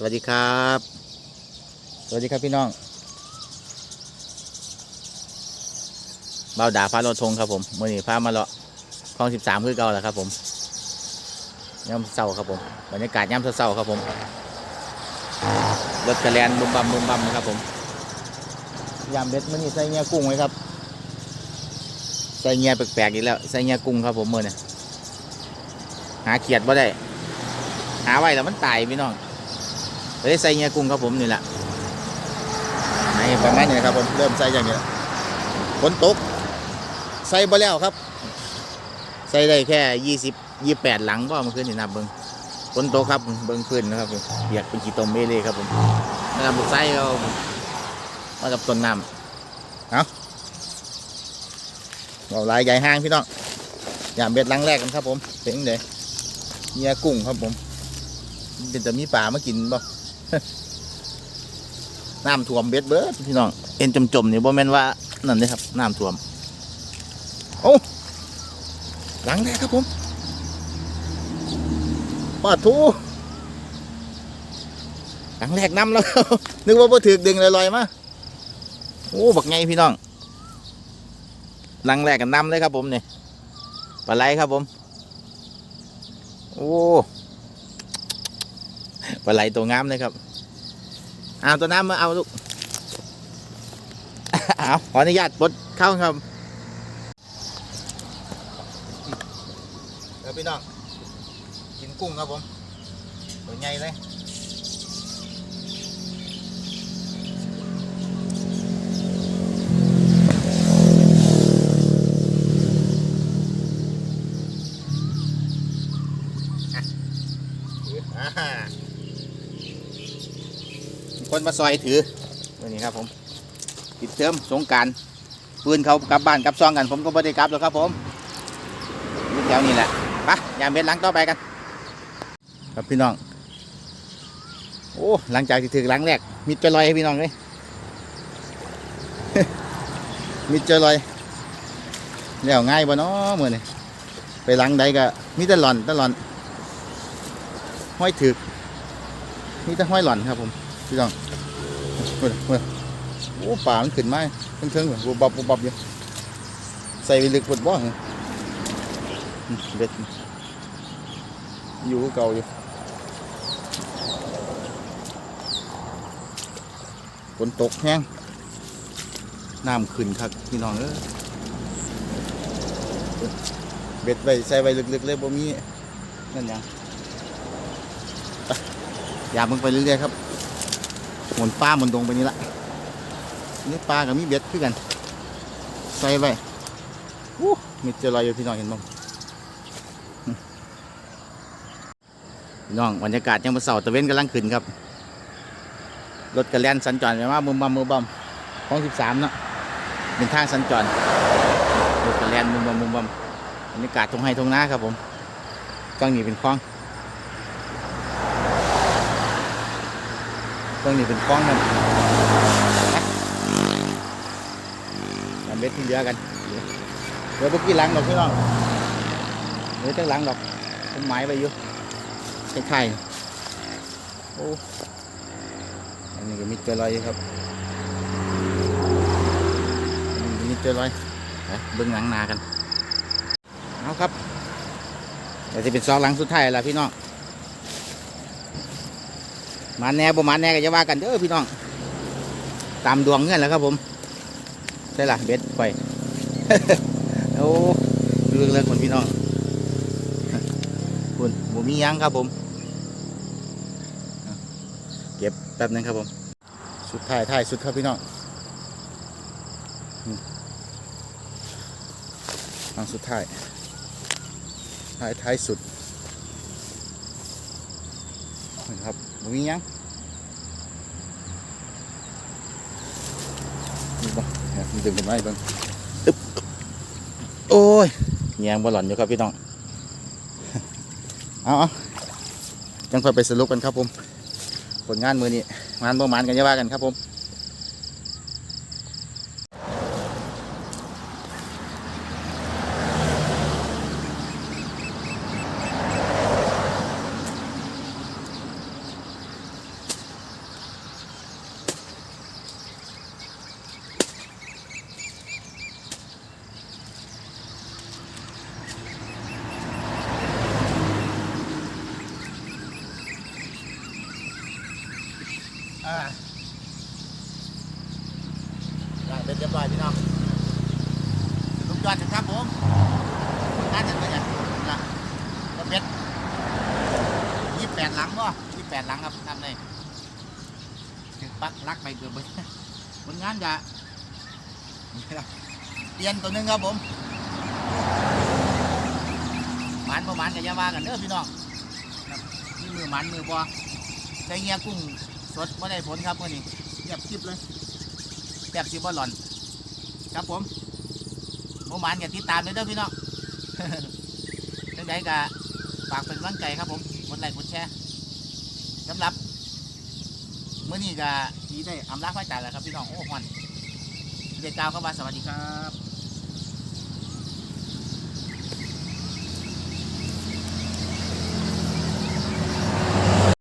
สวัสดีครับ สวัสดีครับพี่น้องเบาด่าฟ้าโรทงครับผมมื่อนี้พามาเลาะคลองสิบสามคือเก่าแล้วครับ ผมย่ำเศร้าครับผมบรรยากาศย่ำเศร้าๆครับผมรถกระแลนบุมบัมบุมบัมครับผมยามเด็ดมื่อนี้ใส่เงี้ยกุ้งไว้ครับใส่เงี้ยแปลกๆอีกแล้วใส่เงี้ยกุ้งครับผมมื่อนี้หาเขียดบ่ได้ หาไว้แล้วมันตายพี่น้อง เฮ้ยใส่เงี้ยกุ้งครับผมนี่แหละในประมาณนี้นะครับผมเริ่มใส่อย่างนี้แล้วฝนตกใส่บ่แล้วครับ ใส่ได้แค่ยี่สิบยี่แปดหลังก็มันขึ้นนี่นับเบิ้งฝนตกครับเบิ้งพื้นนะครับผมเปียกเป็นขี้ตมเมเล่ครับผมนะครับบุกไส้เรามากับต้นน้ำเอาเราลายใหญ่ห้างพี่น้องอย่าเบ็ดหลังแรกกันครับผมเสียงเดยเงี้ยกุ้งครับผมเป็นจะมีป่ามากินบ่ น้ำท่วมเบ็ดเบิดพี่น้อง เอ็นจมๆนี่บ่แม่นว่านั่นเลยครับน้ำท่วม โอ้หลังแรกครับผมปาดทูหลังแรกน้ำแล้ว นึกว่าบ่ถือดึงลอยๆมาโอ้บักไงพี่น้องหลังแรกกันน้ำเลยครับผมเนี่ยปลาไหลครับผม โอ้ปลาไหลตัวงามเลยครับ เอาตัวน้ำมาเอาลูกเอาขออนุญาตปลดเข้าครับเดี๋ยวพี่น้องกินกุ้งครับผมตัวใหญ่เลยอ่า คนมาซอยถือวันนี้ครับผมปิดเทอมสงกรารปืนเขากลับบ้านกลับซองกัน ผมก็ไม่ได้กลับหรอกครับผมอยู่แถวนี้แหละไปยามเบ็ดหลังต่อไปกัน ครับพี่น้อง โอ้หลังจากที่ถือหลังแรกมิดจะลอยให้พี่น้องเลยมิดจะลอยแล้วง่ายบ่เนาะมือนี่ไปหลังใดก็มีแต่หล่อนแต่หล่อนห้อยถือมีแต่ห้อยหล่อนครับผม พี่น้องเฮ้ยเฮ้ยโอ้ป่ามันขึ้นไมาเพิ่งๆบุบบับบุบบับอยู่ใส่ไปลึกปวดบ้องเบ็ดอยู่เก่าอยู่ฝนตกแห้งน้ำขึ้นครับพี่น้องเอ้ยเบ็ดไปใส่ไปลึกๆเลยบ่มีนั่นยังอย่ามึงไปเรื่อยๆครับ หมุนป้าหมุนตรงไปนี่ละนี่ปลากับมีเบ็ดคือกัน ใส่ไปอู้มีเจอรอยอยู่พี่น้องเห็นบ้างพี่น้องบรรยากาศยังมาเสาร์ตะเวนกำลังขึ้นครับ รถกระแลนสัญจรไปมามุมบัมมุมบัมห้องสิบสามเนาะเป็นทางสัญจรรถกระแลนมุมบัมมุมบัมบรรยากาศทงไฮทงนาครับผมกล้องนี้เป็นคลอง กล้องนี้เป็นคลองนั่นทำเบ็ดที่เหลือกัน เดี๋ยวพวกกี้หลังดอกพี่น้องเดี๋ยวตั้งหลังดอกต้นไม้ไปอยู่ใช่ๆโอ้อันนี้ก็มีเจอรอยอยครับมีมีเจอรอยเบิ้งหลังนากัน เอาครับเดี๋ยวจะเป็นซองหลังสุดท้ายแล้วพี่น้อง มาแน่บ่มาแน่ก็จะว่ากันเด้อพี่น้อง ตามดวงเงื่อนแล้วครับผมใช่ล่ะเบ็ดไฟโอ้เรื่องเลิกคนพี่น้องคุณผมมียังครับผม เก็บแป๊บนึงครับผม สุดท้ายท้ายสุดครับพี่น้องอันสุดท้ายท้ายท้ายสุด นะครับมมีหยังนี่บ่เนี่ยมีดึงกันไว้เบิ่งอึ๊บโอ้ยแยงบอลหล่อนอยู่ครับพี่น้อง เอาเอาจังค่อยไปสรุปกันครับผม ผลงานมือนี้งานประมาณกันจะว่ากันครับผม อ่าได้เป็นเรียบร้อยพี่น้องลูกยอดนะครับผมน่าจะเป็นอย่างนะกระเบ็ดยี่แปดหลังวะยี่แปดหลังครับทำเลยถึงปักลักไปเกือบไปผลงานจะนี่ครับเตียนตัวหนึงครับผมหมันประมาณกับยาว่ากันเด้อพี่น้องครับนี่มือหมันมือพอใส่เงี้ยกุ้ง สดไม่ได้ผลครับวันนี้เงียบคลิปเลยแบบสิบ่หล่อน ครับผมโมหมานอย่าติดตามเลยเด้อพี่น้องจังไดก็ฝากเป็นกำลังใจครับผมกดไลค์กดแชร์สำหรับเมื่อนี้ก็ทีได้อำลาพระจากแล้วครับพี่น้องโอ้ฮอนเด็กกล่าวเข้ามาสวัสดีครับ